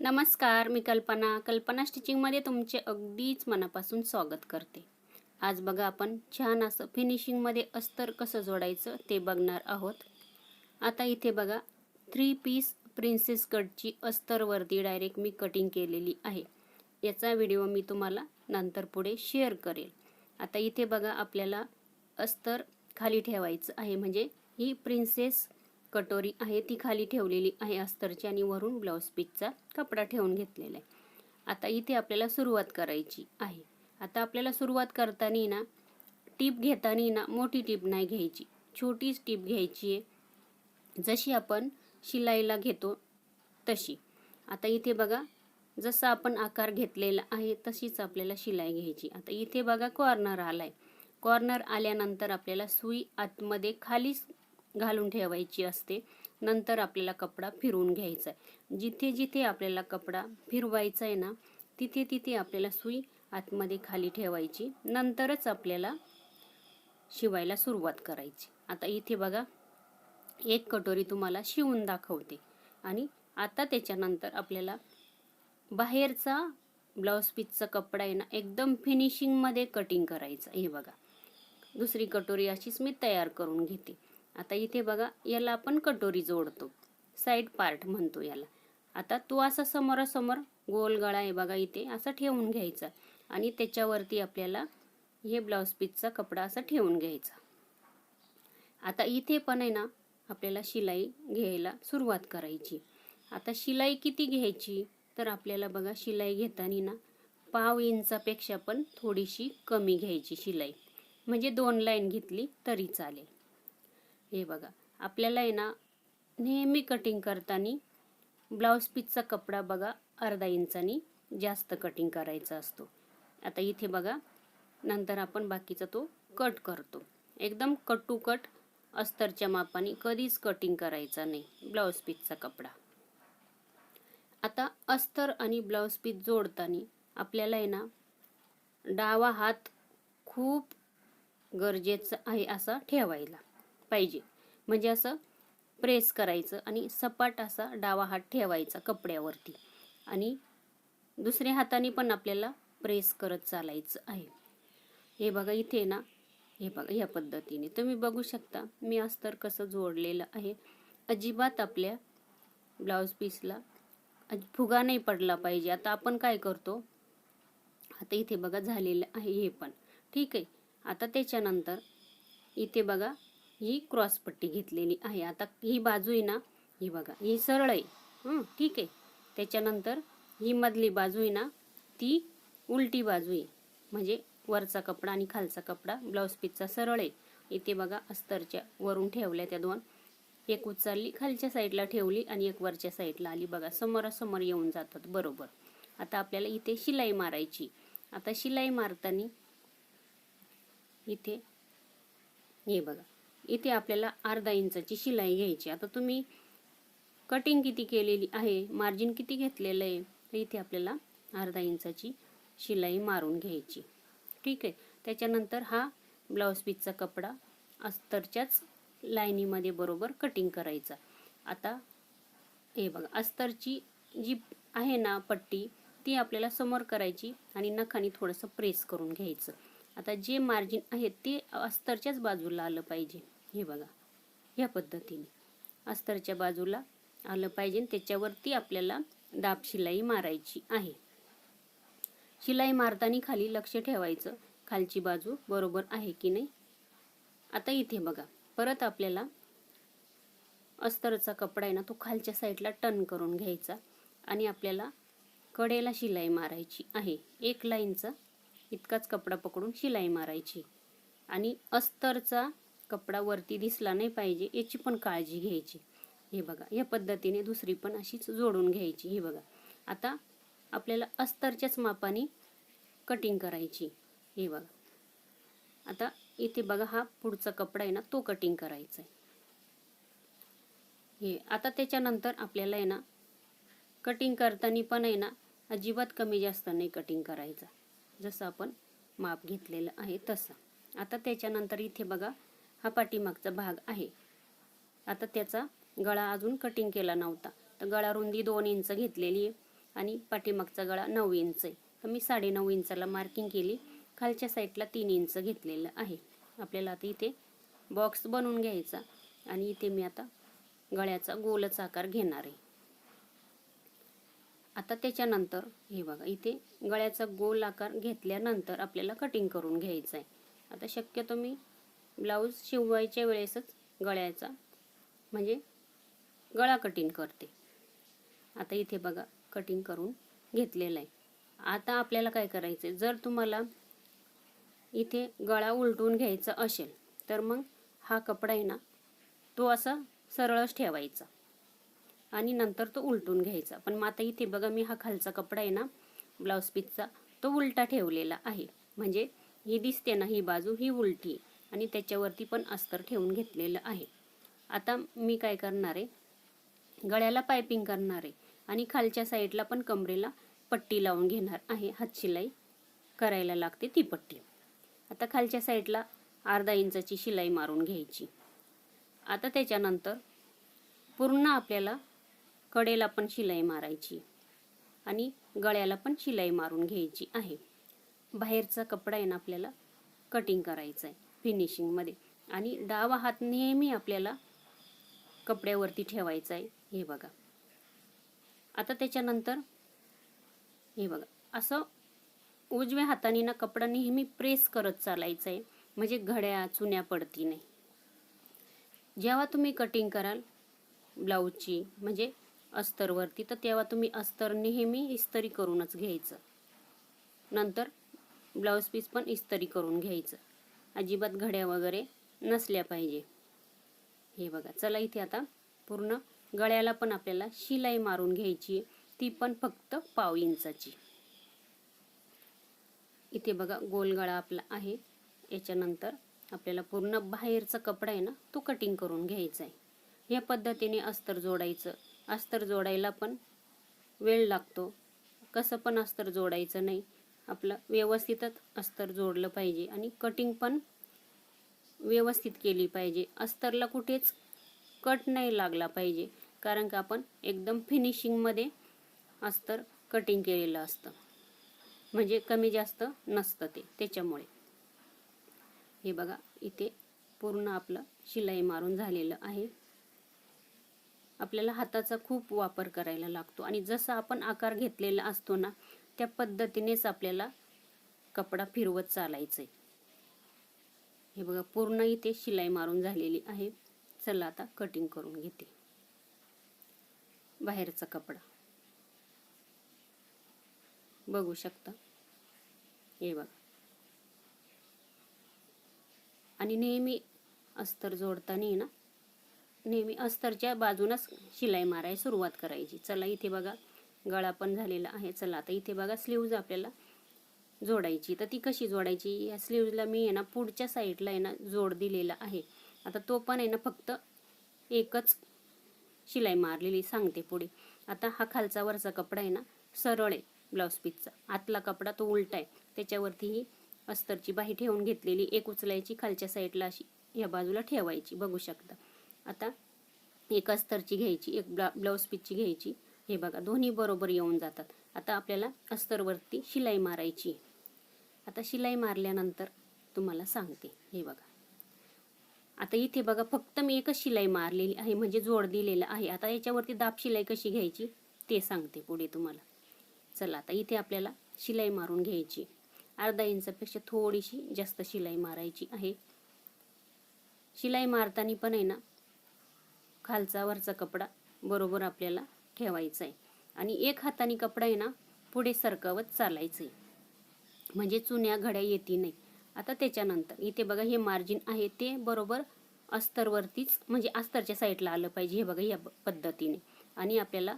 नमस्कार मी कल्पना. कल्पना स्टिचिंगमध्ये तुमचे अगदीच मनापासून स्वागत करते. आज बघा आपण छान असं फिनिशिंगमध्ये अस्तर कसं जोडायचं ते बघणार आहोत. आता इथे बघा थ्री पीस प्रिन्सेस कटची अस्तरवरती डायरेक्ट मी कटिंग केलेली आहे. याचा व्हिडिओ मी तुम्हाला नंतर पुढे शेअर करेल. आता इथे बघा आपल्याला अस्तर खाली ठेवायचं आहे. म्हणजे ही प्रिन्सेस कटोरी आहे ती खाली ठेवलेली आहे अस्तरची आणि वरून ब्लाऊज पीसचा कपडा ठेवून घेतलेला आहे. आता इथे आपल्याला सुरुवात करायची आहे. आता आपल्याला सुरुवात करताना ना टीप घेताना ना मोठी टीप नाही घ्यायची. छोटीच टीप घ्यायची आहे. जशी आपण शिलाईला घेतो तशी. आता इथे बघा जसा आपण आकार घेतलेला आहे तशीच आपल्याला शिलाई घ्यायची. आता इथे बघा कॉर्नर आला आहे कॉर्नर आल्यानंतर आपल्याला सुई आतमध्ये खालीच घालून ठेवायची असते. नंतर आपल्याला कपडा फिरवून घ्यायचा आहे. जिथे जिथे आपल्याला कपडा फिरवायचा आहे ना तिथे तिथे आपल्याला सुई आतमध्ये खाली ठेवायची. नंतरच आपल्याला शिवायला सुरुवात करायची. आता इथे बघा एक कटोरी तुम्हाला शिवून दाखवते. आणि आता त्याच्यानंतर आपल्याला बाहेरचा ब्लाऊज पीसचा कपडा आहे ना एकदम फिनिशिंगमध्ये कटिंग करायचं हे बघा दुसरी कटोरी अशीच मी तयार करून घेते. आता इथे बघा याला आपण कटोरी जोडतो. साईड पार्ट म्हणतो याला. आता तो असा समोरासमोर गोल गळा आहे बघा इथे असा ठेवून घ्यायचा. आणि त्याच्यावरती आपल्याला हे ब्लाऊज पीसचा कपडा असा ठेवून घ्यायचा. आता इथे पण आहे ना आपल्याला शिलाई घ्यायला सुरुवात करायची. आता शिलाई किती घ्यायची? तर आपल्याला बघा शिलाई घेताना ना पाव इंचापेक्षा पण थोडीशी कमी घ्यायची शिलाई. म्हणजे दोन लाईन घेतली तरी चालेल. हे बघा आपल्याला आहे ना नेहमी कटिंग करताना ब्लाऊज पीसचा कपडा बघा अर्धा इंचानी जास्त कटिंग करायचा असतो. आता इथे बघा नंतर आपण बाकीचा तो कट करतो. एकदम कट टू कट अस्तरच्या मापाने कधीच कटिंग करायचा नाही ब्लाऊज पीसचा कपडा. आता अस्तर आणि ब्लाऊज पीस जोडताना आपल्याला आहे ना डावा हात खूप गरजेचं आहे असा ठेवायला. पाहिजे. म्हणजे असं प्रेस करायचं आणि सपाट असा डावा हात ठेवायचा कपड्यावरती. आणि दुसऱ्या हाताने पण आपल्याला प्रेस करत चालायचं आहे. हे बघा इथे ना हे बघा ह्या पद्धतीने. तुम्ही बघू शकता मी अस्तर कसं जोडलेलं आहे. अजिबात आपल्या ब्लाऊज पीसला फुगा नाही पडला पाहिजे. आता आपण काय करतो? आता इथे बघा झालेलं आहे हे पण. ठीक आहे. आता त्याच्यानंतर इथे बघा ही क्रॉस पट्टी घेतलेली आहे. आता ही बाजू आहे ना ही बघा ही सरळ आहे. ठीक आहे. त्याच्यानंतर ही मधली बाजू आहे ना ती उलटी बाजू आहे. म्हणजे वरचा कपडा आणि खालचा कपडा ब्लाऊज पीसचा सरळ आहे. इथे बघा अस्तरच्या वरून ठेवल्या त्या दोन. एक उचलली खालच्या साईडला ठेवली आणि एक वरच्या साईडला आली. बघा समोरासमोर येऊन जातात बरोबर. आता आपल्याला इथे शिलाई मारायची. आता शिलाई मारताना इथे हे बघा इथे आपल्याला अर्धा इंचाची शिलाई घ्यायची. आता तुम्ही कटिंग किती केलेली आहे मार्जिन किती घेतलेलं आहे तर इथे आपल्याला अर्धा इंचाची शिलाई मारून घ्यायची. ठीक आहे? त्याच्यानंतर हा ब्लाऊज पीसचा कपडा अस्तरच्याच लाईनीमध्ये बरोबर कटिंग करायचा. आता हे बघा अस्तरची जी आहे ना पट्टी ती आपल्याला समोर करायची आणि नखाने थोडंसं प्रेस करून घ्यायचं. आता जे मार्जिन आहे ते अस्तरच्याच बाजूला आलं पाहिजे. हे बघा ह्या पद्धतीने. अस्तरच्या बाजूला आलं पाहिजे त्याच्यावरती आपल्याला दाब शिलाई मारायची आहे. शिलाई मारताना खाली लक्ष ठेवायचं. खालची बाजू बरोबर आहे की नाही? आता इथे बघा परत आपल्याला अस्तरचा कपडा आहे ना तो खालच्या साईडला टर्न करून घ्यायचा आणि आपल्याला कडेला शिलाई मारायची आहे. एक लाईनचा इतकाच कपडा पकडून शिलाई मारायची. आणि अस्तरचा कपडा वरती दिसला नाही पाहिजे याची पण काळजी घ्यायची. हे बघा या पद्धतीने दुसरी पण अशीच जोडून घ्यायची. हे बघा आता आपल्याला अस्तरच्याच मापाने कटिंग करायची. हे बघा आता इथे बघा हा पुढचा कपडा आहे ना तो कटिंग करायचा आहे हे आता त्याच्यानंतर आपल्याला आहे ना कटिंग करताना पण आहे ना अजिबात कमी जास्त नाही कटिंग करायचा. जसं आपण माप घेतलेलं आहे तसं. आता त्याच्यानंतर इथे बघा हा पाठीमागचा भाग आहे. आता त्याचा गळा अजून कटिंग केला नव्हता. तर गळा रुंदी दोन इंच घेतलेली आहे आणि पाठीमागचा गळा नऊ इंच आहे. तर मी साडेनऊ इंचाला मार्किंग केली. खालच्या साईडला तीन इंच घेतलेलं आहे. आपल्याला आता इथे बॉक्स बनवून घ्यायचा आणि इथे मी आता गळ्याचा गोलच आकार घेणार आहे. आता त्याच्यानंतर हे बघा इथे गळ्याचा गोल आकार घेतल्यानंतर आपल्याला कटिंग करून घ्यायचं आहे. आता शक्यतो मी ब्लाऊज शिवायच्या वेळेसच गळ्याचा म्हणजे गळा कटिंग करते. आता इथे बघा कटिंग करून घेतलेलं आहे. आता आपल्याला काय करायचं आहे जर तुम्हाला इथे गळा उलटून घ्यायचा असेल तर मग हा कपडा आहे ना तो असा सरळच ठेवायचा. आणि नंतर तो उलटून घ्यायचा. पण मग आता इथे बघा मी हा खालचा कपडा आहे ना ब्लाऊज पीसचा तो उलटा ठेवलेला आहे. म्हणजे ही दिसते ना ही बाजू ही उलटी. आहे आणि त्याच्यावरती पण अस्तर ठेवून घेतलेलं आहे. आता मी काय करणार आहे? गळ्याला पायपिंग करणार आहे. आणि खालच्या साईडला पण कमरेला पट्टी लावून घेणार आहे. हातशिलाई करायला लागते ती पट्टी. आता खालच्या साईडला अर्धा इंचाची शिलाई मारून घ्यायची. आता त्याच्यानंतर पूर्ण आपल्याला कडेला पण शिलाई मारायची आणि गळ्याला पण शिलाई मारून घ्यायची आहे. बाहेरचा कपडा आहे ना आपल्याला कटिंग करायचा आहे फिनिशिंगमध्ये आणि डावा हात नेहमी आपल्याला कपड्यावरती ठेवायचा आहे हे बघा. आता त्याच्यानंतर हे बघा असं उजव्या हाताने ना कपडा नेहमी प्रेस करत चालायचं आहे म्हणजे घड्या चुन्या पडती नाही. जेव्हा तुम्ही कटिंग कराल ब्लाऊजची म्हणजे अस्तरवरती तर तेव्हा तुम्ही अस्तर नेहमी इस्तरी करूनच घ्यायचं. नंतर ब्लाऊज पीस पण इस्तरी करून घ्यायचं. अजिबात घड्या वगैरे नसल्या पाहिजे. हे बघा चला इथे आता पूर्ण गळ्याला पण आपल्याला शिलाई मारून घ्यायची ती पण फक्त पाव इंचाची. इथे बघा गोल गळा आपला आहे. याच्यानंतर आपल्याला पूर्ण बाहेरचा कपडा आहे ना तो कटिंग करून घ्यायचा आहे. या पद्धतीने अस्तर जोडायचं. अस्तर जोडायला पण वेळ लागतो. कसं पण अस्तर जोडायचं नाही. आपलं व्यवस्थितच अस्तर जोडलं पाहिजे आणि कटिंग पण व्यवस्थित केली पाहिजे. अस्तरला कुठेच कट नाही लागला पाहिजे. कारण का आपण एकदम फिनिशिंगमध्ये अस्तर कटिंग केलेलं असतं. म्हणजे कमी जास्त नसतं ते त्याच्यामुळे. हे बघा इथे पूर्ण आपलं शिलाई मारून झालेलं आहे. आपल्याला हाताचा खूप वापर करायला लागतो. आणि जसा आपण आकार घेतलेला असतो ना त्या पद्धतीनेच आपल्याला कपडा फिरवत चालायचं आहे हे बघा पूर्ण इथे शिलाई मारून झालेली आहे. चला आता कटिंग करून घेते. बाहेरचा कपडा. बघू शकता. हे बघा. आणि नेहमी अस्तर जोडताना ना नेहमी अस्तरच्या बाजूनच शिलाई मारायला सुरुवात करायची. चला इथे बघा गळा पण झालेला आहे. चला आता इथे बघा स्लीव्ज आपल्याला जोडायची. तर ती कशी जोडायची? या स्लीव्जला मी आहे ना पुढच्या साईडला आहे ना जोड दिलेला आहे. आता तो पण आहे ना फक्त एकच शिलाई मारलेली सांगते पुढे. आता हा खालचा वरचा कपडा आहे ना सरळ आहे ब्लाऊज पीसचा आतला कपडा तो उलटा आहे. त्याच्यावरती ही अस्तरची बाही ठेवून घेतलेली एक उचलायची खालच्या साईडला अशी या बाजूला ठेवायची. बघू शकता. आता एक अस्तरची घ्यायची एक ब्ला ब्लाऊज पीसची घ्यायची. हे बघा दोन्ही बरोबर येऊन जातात. आता आपल्याला अस्तरवरती शिलाई मारायची आता शिलाई मारल्यानंतर तुम्हाला सांगते. हे बघा. आता इथे बघा फक्त मी एकच शिलाई मारलेली आहे म्हणजे जोड दिलेला आहे. आता याच्यावरती दाब शिलाई कशी घ्यायची ते सांगते पुढे तुम्हाला. चला आता इथे आपल्याला शिलाई मारून घ्यायची. अर्धा इंचापेक्षा थोडीशी जास्त शिलाई मारायची आहे. शिलाई मारताना पण आहे ना खालचा वरचा कपडा बरोबर आपल्याला ठेवायचा आहे. आणि एक हाताने कपडा आहे ना पुढे सरकवत चालायचं आहे. म्हणजे चुन्या घड्या येती नाही. आता त्याच्यानंतर इथे बघा हे मार्जिन आहे ते बरोबर अस्तरवरतीच म्हणजे अस्तरच्या साईडला आलं पाहिजे. हे बघा या पद्धतीने. आणि आपल्याला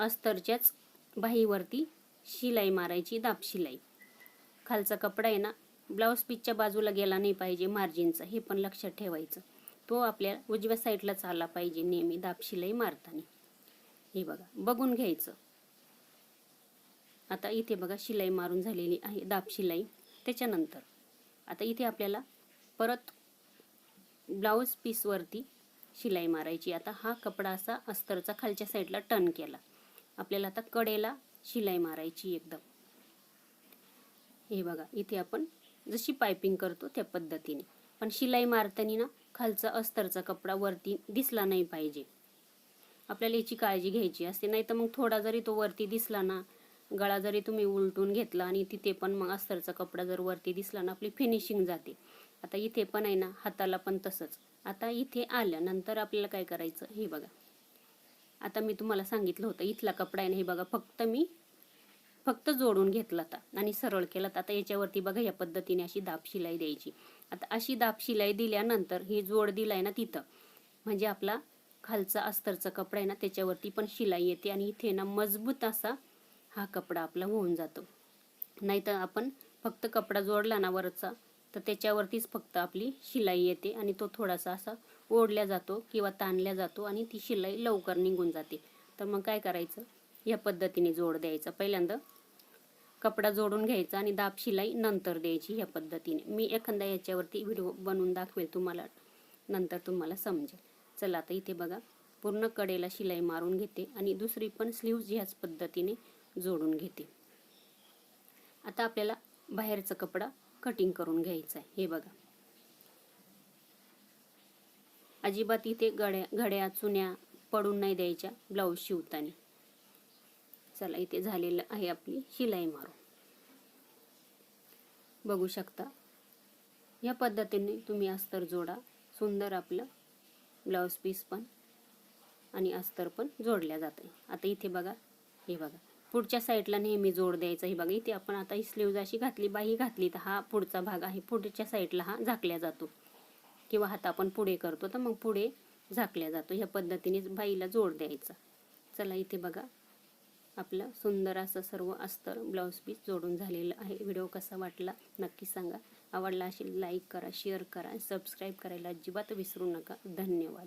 अस्तरच्याच बाहीवरती शिलाई मारायची दाब शिलाई. खालचा कपडा आहे ना ब्लाऊज पीसच्या बाजूला गेला नाही पाहिजे मार्जिनचा हे पण लक्षात ठेवायचं. तो आपल्या उजव्या साईडलाच आला पाहिजे नेहमी दाब शिलाई मारताना. हे बघा बघून घ्यायचं. आता इथे बघा शिलाई मारून झालेली आहे दाब शिलाई त्याच्यानंतर आता इथे आपल्याला परत ब्लाऊज पीसवरती शिलाई मारायची. आता हा कपडा असा अस्तरचा खालच्या साईडला टर्न केला. आपल्याला आता कडेला शिलाई मारायची एकदम. हे बघा इथे आपण जशी पायपिंग करतो त्या पद्धतीने. पण शिलाई मारताना ना खालचा अस्तरचा कपडा वरती दिसला नाही पाहिजे. आपल्याला याची काळजी घ्यायची असते नाही तर मग थोडा जरी तो वरती दिसला ना गळा जरी तुम्ही उलटून घेतला आणि तिथे पण मग अस्तरचा कपडा जर वरती दिसला ना आपली फिनिशिंग जाते. आता इथे पण आहे ना हाताला पण तसंच. आता इथे आल्यानंतर आपल्याला काय करायचं हे बघा. आता मी तुम्हाला सांगितलं होतं इथला कपडा आहे ना हे बघा फक्त मी फक्त जोडून घेतला होता आणि सरळ केला आता याच्यावरती बघा या पद्धतीने अशी दाब शिलाई द्यायची. आता अशी दाब शिलाई दिल्यानंतर ही जोड दिलाय ना तिथं. म्हणजे आपला खालचा अस्तरचा कपडा आहे ना त्याच्यावरती पण शिलाई येते आणि इथे ना मजबूत असा हा कपडा आपला होऊन जातो. नाहीतर आपण फक्त कपडा जोडला ना वरचा तर त्याच्यावरतीच फक्त आपली शिलाई येते आणि तो थोडासा असा ओढल्या जातो किंवा ताणल्या जातो आणि ती शिलाई लवकर निघून जाते. तर मग काय करायचं? या पद्धतीने जोड द्यायचा. पहिल्यांदा कपडा जोडून घ्यायचा आणि दाब शिलाई नंतर द्यायची ह्या पद्धतीने. मी एखादा याच्यावरती व्हिडिओ बनवून दाखवेल तुम्हाला नंतर तुम्हाला समजेल. चला आता इथे बघा. पूर्ण कडेला शिलाई मारून घेते आणि दुसरी पण स्लीव्ज ह्याच पद्धतीने जोडून घेते. आता आपल्याला बाहेरचा कपडा कटिंग करून घ्यायचा आहे हे बघा. अजिबात इथे गड्या घड्या चुन्या पडून नाही द्यायच्या ब्लाऊज शिवताना. चला इथे झालेलं आहे आपली शिलाई मारून. बघू शकता या पद्धतीने तुम्ही अस्तर जोडा. सुंदर आपलं ब्लाऊज पीस पण आणि अस्तर पण जोडल्या जाते. आता इथे बघा हे बघा. पुढच्या साईडला नेहमी जोड द्यायचा हे बघा इथे आपण आता ही स्लीव्ज अशी घातली बाही घातली तर हा पुढचा भाग आहे. पुढच्या साईडला हा झाकल्या जातो. किंवा हात आपण पुढे करतो तर मग पुढे झाकल्या जातो. ह्या पद्धतीने बाईला जोड द्यायचा. चला इथे बघा. आपलं सुंदर असं सर्व अस्तर ब्लाऊज पीस जोडून झालेलं आहे. व्हिडिओ कसा वाटला नक्की सांगा. आवडला असेल लाईक करा शेअर करा सबस्क्राईब करायला अजिबात विसरू नका. धन्यवाद.